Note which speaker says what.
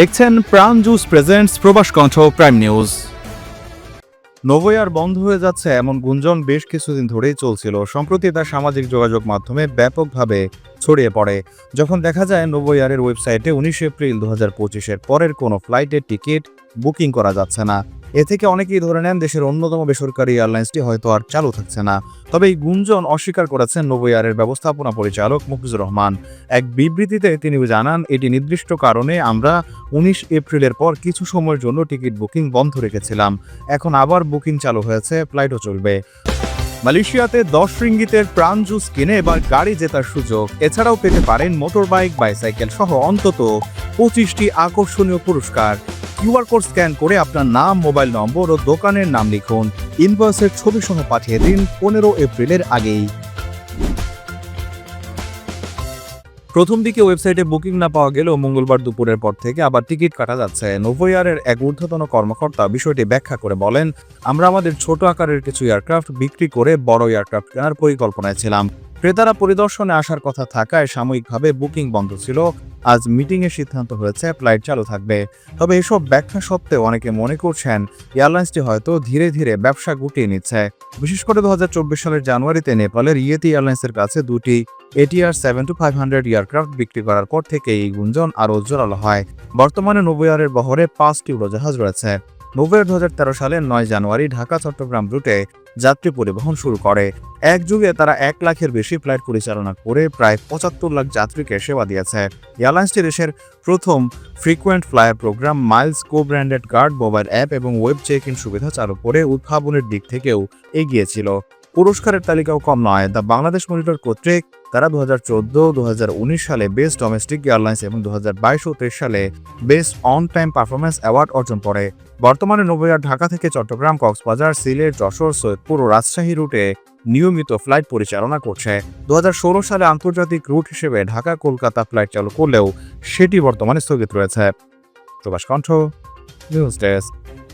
Speaker 1: দেখছেন প্রাণ juice presents প্রবাস কণ্ঠ প্রাইম নিউজ নভোয়ার বন্ধ হয়ে যাচ্ছে এমন গুঞ্জন বেশ কিছুদিন ধরেই চলছিল। সম্প্রতি তা সামাজিক যোগাযোগ মাধ্যমে ব্যাপকভাবে ছড়িয়ে পড়ে। যখন দেখা যায় নভোয়ারের ওয়েবসাইটে উনিশ এপ্রিল দু হাজার পরের কোনো ফ্লাইটের টিকিট বুকিং করা যাচ্ছে না। এ থেকে অনেকেই ধরে নেন দেশের অন্যতম বেসরকারি এয়ারলাইন্সটি হয়তো আর চালু থাকছে না। তবে এই গুঞ্জন অস্বীকার করেছেন নভোয়ারের ব্যবস্থাপনা পরিচালক মুফিজুর রহমান। এক বিবৃতিতে তিনি জানান, এটি নির্দিষ্ট কারণে আমরা উনিশ এপ্রিলের পর কিছু সময়ের জন্য টিকিট বুকিং বন্ধ রেখেছিলাম। এখন আবার বুকিং চালু হয়েছে, ফ্লাইটও চলবে। মালয়েশিয়াতে দশ রিঙ্গিতের প্রাণ জুস কিনে এবার গাড়ি জেতার সুযোগ। এছাড়াও পেতে পারেন মোটর বাইক বাইসাইকেল সহ অন্তত পঁচিশটি আকর্ষণীয় পুরস্কার। কিউআর কোড স্ক্যান করে আপনার নাম, মোবাইল নম্বর ও দোকানের নাম লিখুন। ইনভয়েসের ছবি সহ পাঠিয়ে দিন পনেরো এপ্রিলের আগেই। প্রথম দিকে ওয়েবসাইটে বুকিং না পাওয়া গেলেও মঙ্গলবার দুপুরের পর থেকে আবার টিকিট কাটা যাচ্ছে। নোভোয়ারের এক ঊর্ধ্বতন কর্মকর্তা বিষয়টি ব্যাখ্যা করে বলেন, আমরা আমাদের ছোট আকারের কিছু এয়ারক্রাফট বিক্রি করে বড় এয়ারক্রাফট কেনার পরিকল্পনায় ছিলাম। ক্রেতারা পরিদর্শনে আসার কথা থাকায় সাময়িকভাবে বুকিং বন্ধ ছিল। আজ মিটিংয়ের সিদ্ধান্ত হয়েছে, ফ্লাইট চালু থাকবে। তবে এসব ব্যাখ্যা সত্ত্বেও অনেকে মনে করছেন, এয়ারলাইন্সটি হয়তো ধীরে ধীরে ব্যবসা গুটিয়ে নিচ্ছে। বিশেষ করে দুহাজার চব্বিশ সালের জানুয়ারিতে নেপালের ইয়েতি এয়ারলাইন্সের কাছে দুটি ATR seven two five hundred aircraft বিক্রি করার পর থেকে এই গুঞ্জন আরও জোরালো হয়। বর্তমানে নোভোয়ারের বহরে পাঁচটি উড়োজাহাজ রয়েছে। নোভেয়ার দু সালের নয় জানুয়ারি ঢাকা চট্টগ্রাম রুটে যাত্রী পরিবহন শুরু করে। এক যুগে তারা এক লাখের বেশি ফ্লাইট পরিচালনা করে প্রায় পঁচাত্তর লাখ যাত্রীকে সেবা দিয়েছে। এয়ারলাইন্সটি দেশের প্রথম frequent flyer programme miles co branded card mobile app এবং ওয়েব চেক ইন সুবিধা চালু করে উদ্ভাবনের দিক থেকেও এগিয়েছিল পুরস্কারের তালিকাও কম নয়। দ্য বাংলাদেশ মনিটর কর্তৃক তারা দু হাজার চোদ্দ সালে বেস্ট ডোমেস্টিক এয়ারলাইন্স এবং দু হাজার বাইশ ও তেইশ সালে best on time performance award অর্জন করে। বর্তমানে নবয়ার ঢাকা থেকে চট্টগ্রাম, কক্সবাজার, সিলেট, যশোর, সৈয়দপুর ও রাজশাহী রুটে নিয়মিত ফ্লাইট পরিচালনা করছে। দু হাজার ষোলো সালে আন্তর্জাতিক রুট হিসেবে ঢাকা কলকাতা ফ্লাইট চালু করলেও সেটি বর্তমানে স্থগিত রয়েছে। প্রবাস কণ্ঠ, নিউজ ডেস্ক।